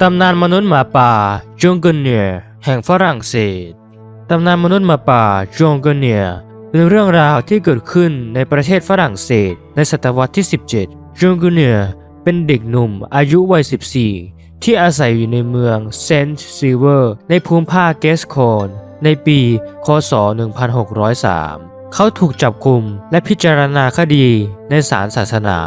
ตำนานมนุษย์หมาป่าจงเกเนียแห่งฝรั่งเศส ตำนานมนุษย์หมาป่าจงเกเนียเป็นเรื่องราวที่เกิดขึ้นในประเทศฝรั่งเศส ในศตวรรษที่ 17จงเกเนียเป็นเด็กหนุ่มอายุวัย 14 ที่อาศัยอยู่ในเมืองเซนต์ซีเวอร์ ในภูมิภาคเกสโคนในปี คศ 1603 เขาถูกจับกุมและพิจารณาคดีในศาลศาสนา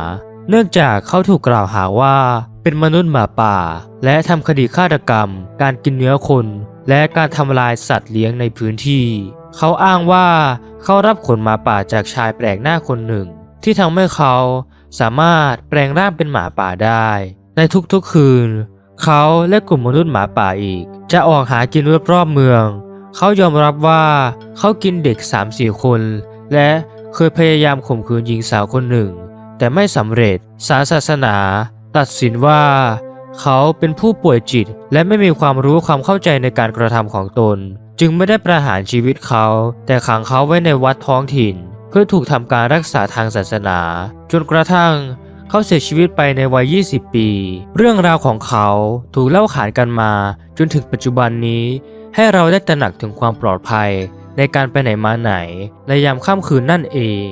เนื่องจากเขาถูกกล่าวหาว่า เป็นมนุษย์หมาป่า และทำคดีฆาตกรรม การกินเนื้อคน และการทำลายสัตว์เลี้ยงในพื้นที่ เขาอ้างว่าเขารับขนหมาป่าจากชายแปลกหน้าคนหนึ่ง ที่ทำให้เขาสามารถแปลงร่างเป็นหมาป่าได้ ในทุกๆคืน เขาและกลุ่มมนุษย์หมาป่าอีก จะออกหากินรอบๆเมือง เขายอมรับว่าเขากินเด็ก3-4คน และเคยพยายามข่มขืนหญิงสาวคนหนึ่ง แต่ไม่สำเร็จศาลศาสนา ตัดสินว่า เขาเป็นผู้ป่วยจิต และไม่มีความรู้ความเข้าใจในการกระทำของตน จึงไม่ได้ประหารชีวิตเขา แต่ขังเขาไว้ในวัดท้องถิ่น เพื่อถูกทำการรักษาทางศาสนา จนกระทั่งเขาเสียชีวิตไปในวัย 20 ปี เรื่องราวของเขาถูกเล่าขานกันมา จนถึงปัจจุบันนี้ ให้เราได้ตระหนักถึงความปลอดภัย ในการไปไหนมาไหน ในยามค่ำคืนนั่นเอง